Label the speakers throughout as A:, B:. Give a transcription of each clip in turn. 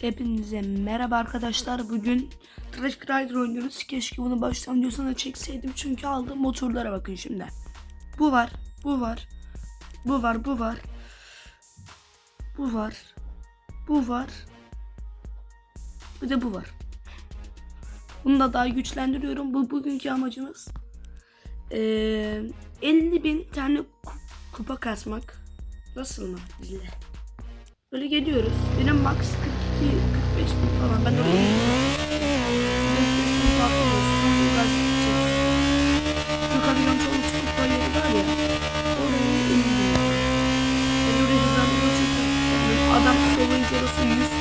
A: Hepinize merhaba arkadaşlar. Bugün Trash Rider oynuyoruz. Keşke bunu baştan diyorsana çekseydim. Çünkü aldığım motorlara bakın şimdi. Bu var, bu var, bu var, bu var, bu var, bu var, bir de bu var. Bunu da daha güçlendiriyorum. Bu bugünkü amacımız eee 50 bin tane ku- kupa kasmak. Nasıl mı? Böyle geliyoruz. Benim max 42 45 bin falan. Ben oraya Şu kamyon çoğu kupa yeri var ya. Oraya indim. Ben oraya hızlandırma için Adam solunca orası 100 100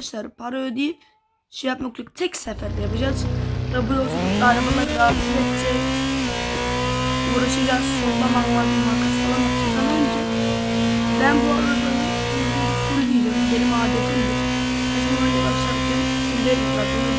A: arkadaşlar para ödeyip şey yapmak yok. Tek seferde yapacağız. Yolculukta arabaları rahatsız edeceğiz uğraşacağız. Sollamak var, bir makas falan yapacağız ama önce ben bu arabanın full diyeceğim. Benim adetimdir. Bizim önce başlarken fullerim zaten.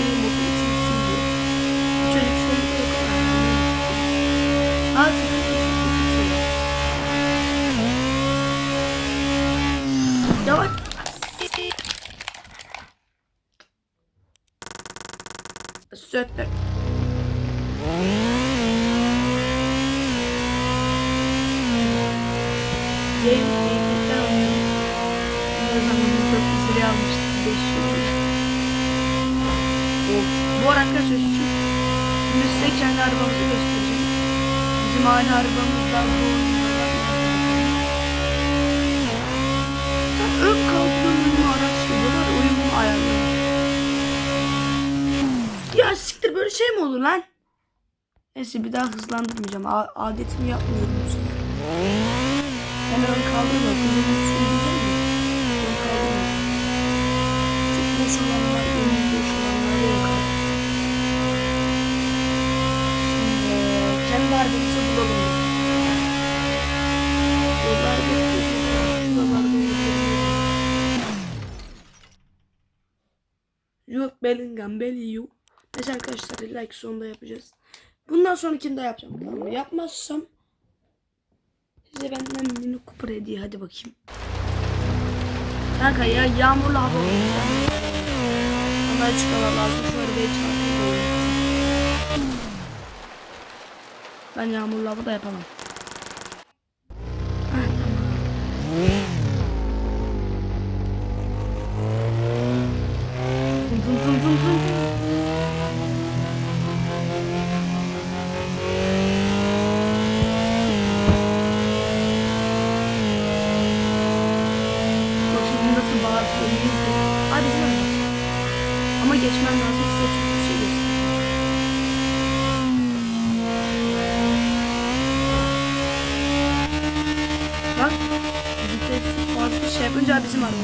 A: Arkadaşlar şimdi size kendi arabamızı göstereceğim. Bizim aynı arabamızda bu. Sen ön kalkıyor araştırıyorlar. Uyumu ayarlıyor. Ya siktir böyle şey mi olur lan? Neyse bir daha hızlandırmayacağım. A- adetimi yapmıyorum bu sefer. Ben ön kaldırma. Kızımın üstünü de. Ön kaldırma. Çok boş olanlar, benim boş olanlar yok. Şimdi arabamızı bulalım. Yollar bekliyor. Şuralarda Yok Bellingham, Bellew. Neyse arkadaşlar like sonunda yapacağız. Bundan sonrakini de yapacağım. Tamam? Yapmazsam size benden mini Cooper hediye hadi bakayım. Kanka ya yağmurlu hava olmuş. Ama açık lazım. Ben yağmurlu hava da yapamam. Heh, tamam. Yapınca bizim araba.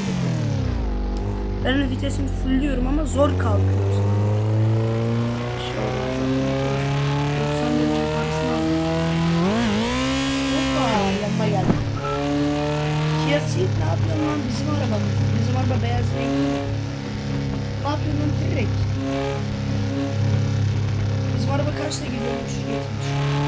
A: Ben onun vitesini ama zor kalkıyor o zaman. Kia Ceed ne yapıyorsun lan bizim arabamız. Bizim araba beyaz renkli. Ne yapıyorsun lan direkt? Bizim araba kaçta gidiyormuş? 70.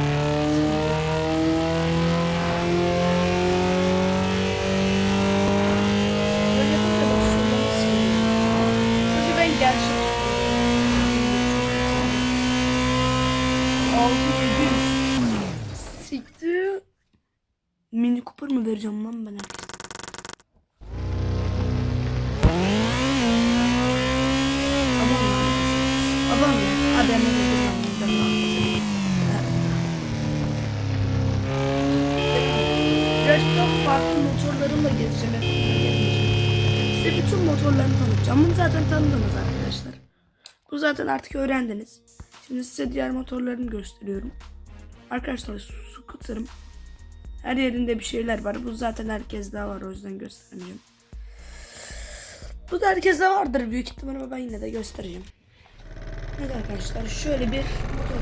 A: gezeceğim. Size bütün motorlarını tanıtacağım. Bunu zaten tanıdınız arkadaşlar. Bu zaten artık öğrendiniz. Şimdi size diğer motorlarını gösteriyorum. Arkadaşlar scooter'ım. Her yerinde bir şeyler var. Bu zaten herkes daha var o yüzden göstermeyeceğim. Bu da herkeste vardır büyük ihtimal ama ben yine de göstereceğim. Evet arkadaşlar şöyle bir motor.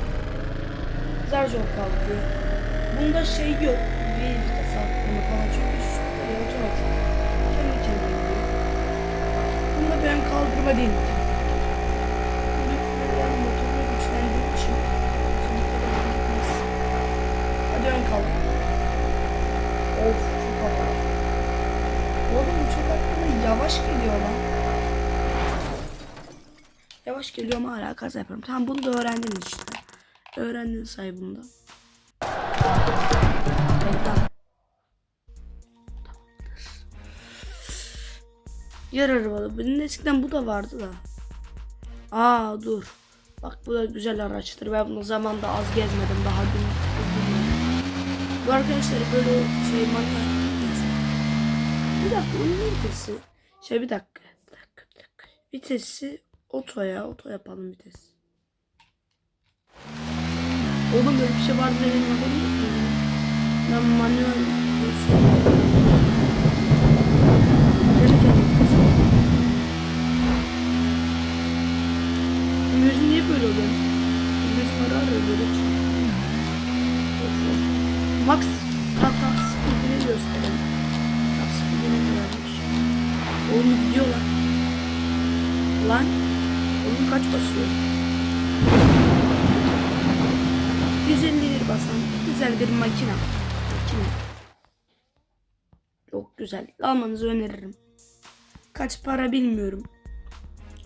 A: Zar zor kalkıyor. Bunda şey yok. Ön kaldırma değil. Hadi ön kaldır. Of çok havalı. Oğlum bu çok aklıma yavaş geliyor lan. Yavaş geliyor ama hala kaza yapıyorum. Tamam bunu da öğrendiniz işte. Öğrendiniz say bunu da. Yer arabalı. Benim eskiden bu da vardı da. Aa dur. Bak bu da güzel araçtır. Ben bunu zamanda az gezmedim. Daha dün. Bu arkadaşlar böyle şey vitesi. Bir dakika onun vitesi. Şey bir dakika. Bir dakika bir dakika. Vitesi otoya. Oto yapalım vites. Oğlum böyle bir şey vardı benim haberim yok mu? Ben manuel Gözüm niye böyle oluyor? Gözüm ara ara böyle çıkıyor. Max top speedini gösterelim. Top speedini ne vermiş? Oğlum gidiyor lan. Lan. Oğlum kaç basıyor? 151 basan. Güzel bir makina. Makine. Çok güzel. Almanızı öneririm. Kaç para bilmiyorum.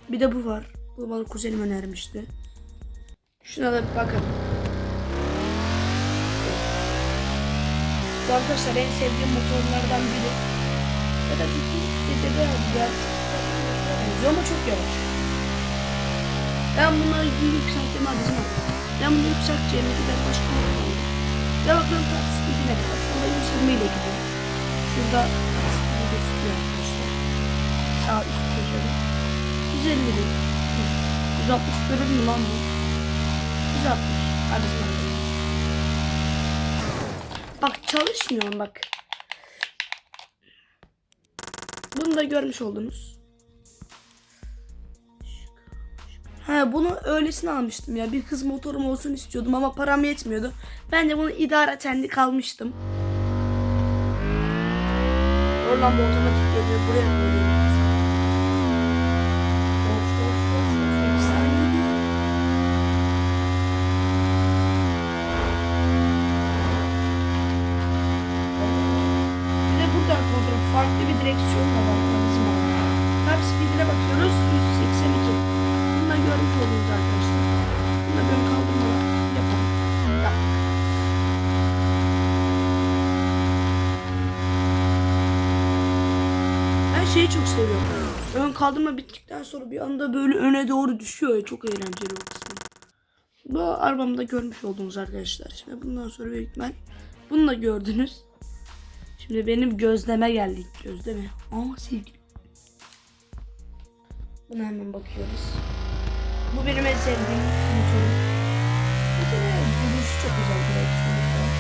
A: Bir de bu var. Bu bana kuzenim önermişti. Şuna da bir bakın. Bu arkadaşlar en sevdiğim motorlardan biri. Ya da bir de. Benziyor ama çok yavaş. Ben bunları bir yükselttiğim adresine alayım. Ben bunu yükselteceğime gider başka motor alayım. Ya bakalım tat speedine kadar. Şurada 120 ile gidiyor. Şurada tat speedi gözüküyor arkadaşlar. Sağ üst köşede. 150 bin. 160 görür mü lan bu? 160. Hadi gidelim. Bak çalışmıyor bak. Bunu da görmüş oldunuz. Ha bunu öylesine almıştım ya. Bir kız motorum olsun istiyordum ama param yetmiyordu. Ben de bunu idareten kalmıştım. Oradan bu otomatik geliyor. Buraya koyuyorum. Direksiyonla bizim araba. Top speed'ine bakıyoruz. 182. Bunu da görmüş oldunuz arkadaşlar. Bunu da böyle kaldırmadan yapalım. Yap. Ben şeyi çok seviyorum. Ön kaldırma bittikten sonra bir anda böyle öne doğru düşüyor ya. Çok eğlenceli o kısmı. Bu arabamda görmüş oldunuz arkadaşlar. Şimdi bundan sonra büyük ihtimal bunu da gördünüz. Şimdi benim gözleme geldik. Gözleme. Aa sevgilim. Buna hemen bakıyoruz. Bu benim en sevdiğim motorum. Bir kere duruş çok güzel direksiyon.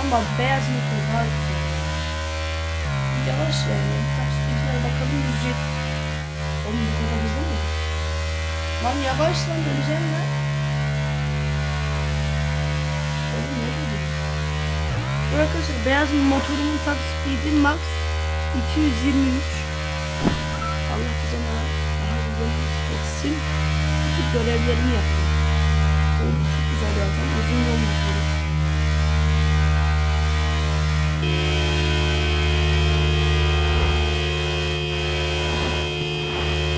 A: Ama beyaz motor daha güzel. Yavaş yani. Top speed'lere bakalım 170. Oğlum bu kadar hızlı mı? Lan yavaş lan döneceğim lan. Arkadaşlar beyaz motorumun top speed'i max 223. Allah bize daha güzel etsin. Bu görevlerimi yapıyor. Oğlum çok güzel. Tam uzun yol motoru.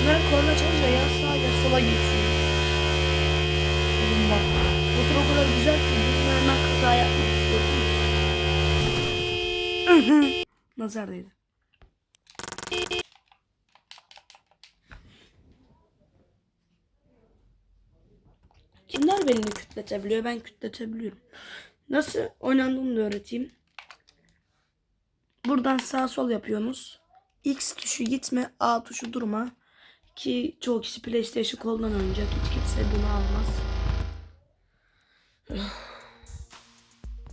A: Bunlar korna çalınca ya sağa ya sola geçiyor. Oğlum bak. Motor o kadar güzel ki bununla hemen kaza gördünüz. Nazar değdi. Kimler belini kütletebiliyor? Ben kütletebiliyorum. Nasıl oynandığını da öğreteyim. Buradan sağ sol yapıyorsunuz. X tuşu gitme, A tuşu durma. Ki çoğu kişi PlayStation kolundan oynayacak. Hiç kimse bunu almaz.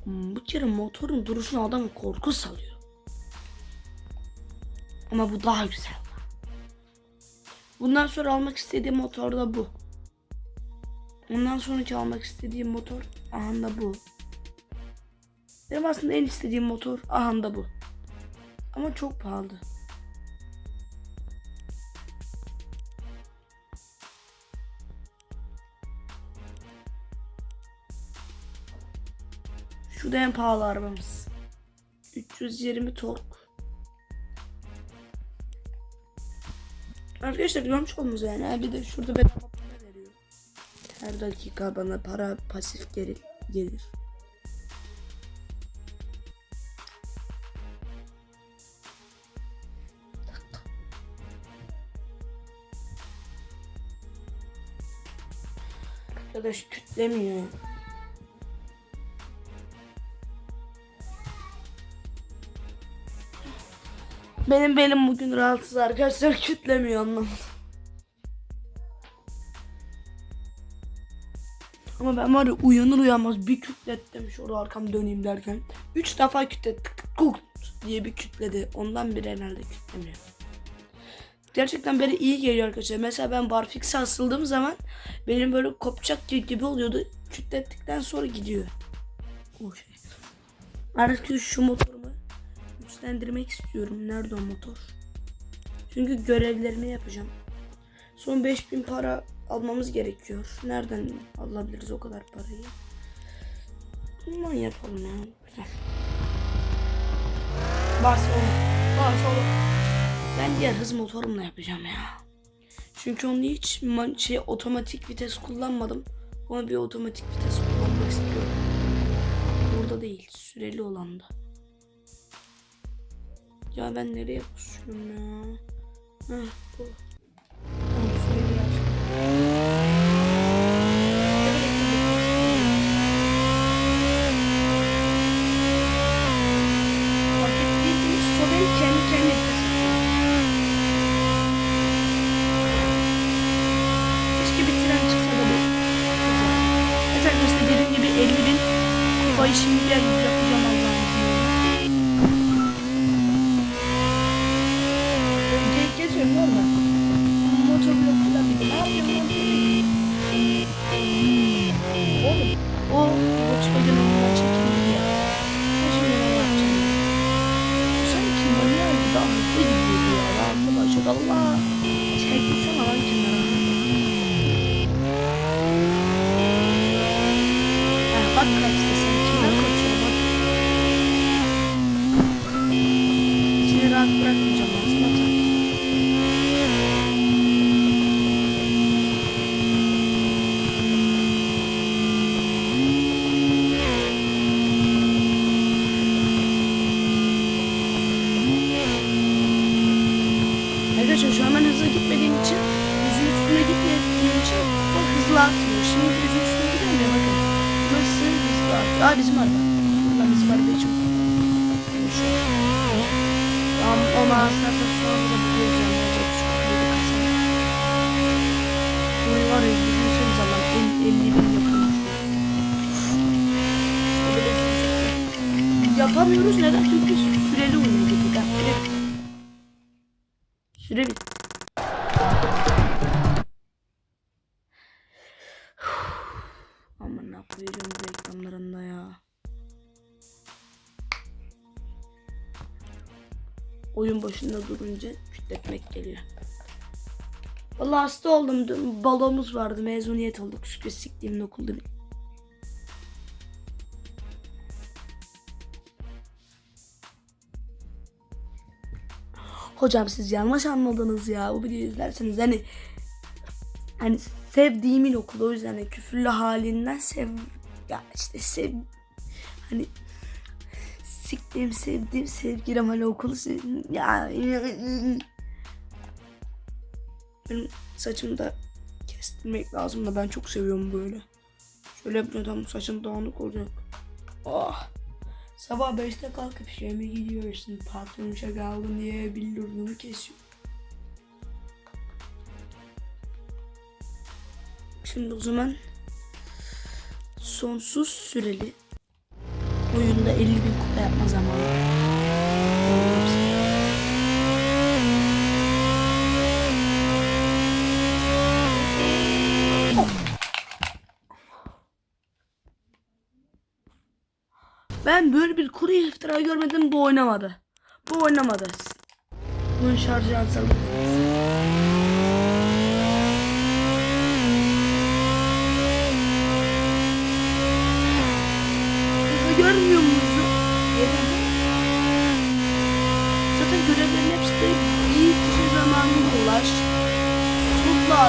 A: Hmm, Bu kere motorun duruşuna adam korku salıyor. Ama bu daha güzel. Bundan sonra almak istediğim motor da bu. Ondan sonraki almak istediğim motor aha da bu. Benim aslında en istediğim motor aha da bu. Ama çok pahalı. Şu da en pahalı arabamız. 320 tork. Arkadaşlar görmüş oldunuz yani. Bir de şurada bedava para veriyor. Her dakika bana para pasif gelir. gelir. Arkadaş kütlemiyor. Benim belim bugün rahatsız arkadaşlar kütlemiyor anlamadım. Ama ben var ya uyanır uyanmaz bir kütlettim şurada arkam döneyim derken. Üç defa kütlettik. Diye bir kütledi. Ondan beri herhalde kütlemiyor. Gerçekten böyle iyi geliyor arkadaşlar. Mesela ben barfikse asıldığım zaman benim böyle kopacak gibi oluyordu. Kütlettikten sonra gidiyor. O şey. Artık şu motorumu güçlendirmek istiyorum. Nerede o motor? Çünkü görevlerimi yapacağım. Son 5000 para almamız gerekiyor. Nereden alabiliriz o kadar parayı? Bundan yapalım ya. Güzel. Varsa olur. Varsa olur. Ben diğer hız motorumla yapacağım ya. Çünkü onu hiç şey otomatik vites kullanmadım. Ona bir otomatik vites kullanmak istiyorum. Burada değil, süreli olanda. Ya ben nereye basıyorum ya? Heh, bu. Tamam, Aa bizim araba. Lan bizim araba için. Tamam ama zaten sonra yani. Olacak şu kaydı kasa. Burayı var ya düşünseniz Allah'ım 50 bin yapıyoruz. Yapamıyoruz neden? Çünkü süreli oyuna girdik. ha, Süre Süre bit. Oyun başında durunca kütletmek geliyor. Vallahi hasta oldum. Dün balomuz vardı. Mezuniyet olduk. Şükür siktiğimin okulda. Hocam siz yanlış anladınız ya. Bu videoyu izlerseniz hani hani sevdiğimin okulu o yüzden hani küfürlü halinden sev ya işte sev hani siktiğim sevdiğim sevgilim hani okulu ya benim saçımı da kestirmek lazım da ben çok seviyorum böyle. Şöyle yapınca tam saçım dağınık olacak. Oh. Sabah 5'te kalkıp işe mi gidiyorsun? Patron işe kaldın diye billurunu kesiyor. Şimdi o zaman sonsuz süreli yapma zamanı. Ben böyle bir kuru iftira görmedim bu oynamadı. Bu oynamadı. Bunun şarjı azaldı.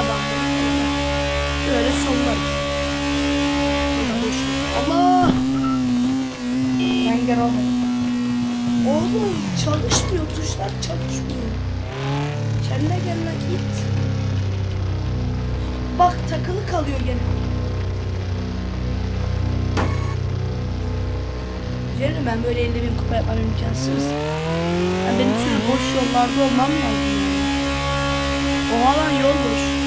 A: Adamlar. Böyle sonlar. Allah!
B: Engel olmadı.
A: Oğlum çalışmıyor tuşlar çalışmıyor. Kendine gel lan git. Bak takılı kalıyor gene. Üzerine ben böyle 50 bin kupa yapmam imkansız. Yani benim şöyle boş yollarda olmam lazım. O alan yol boş.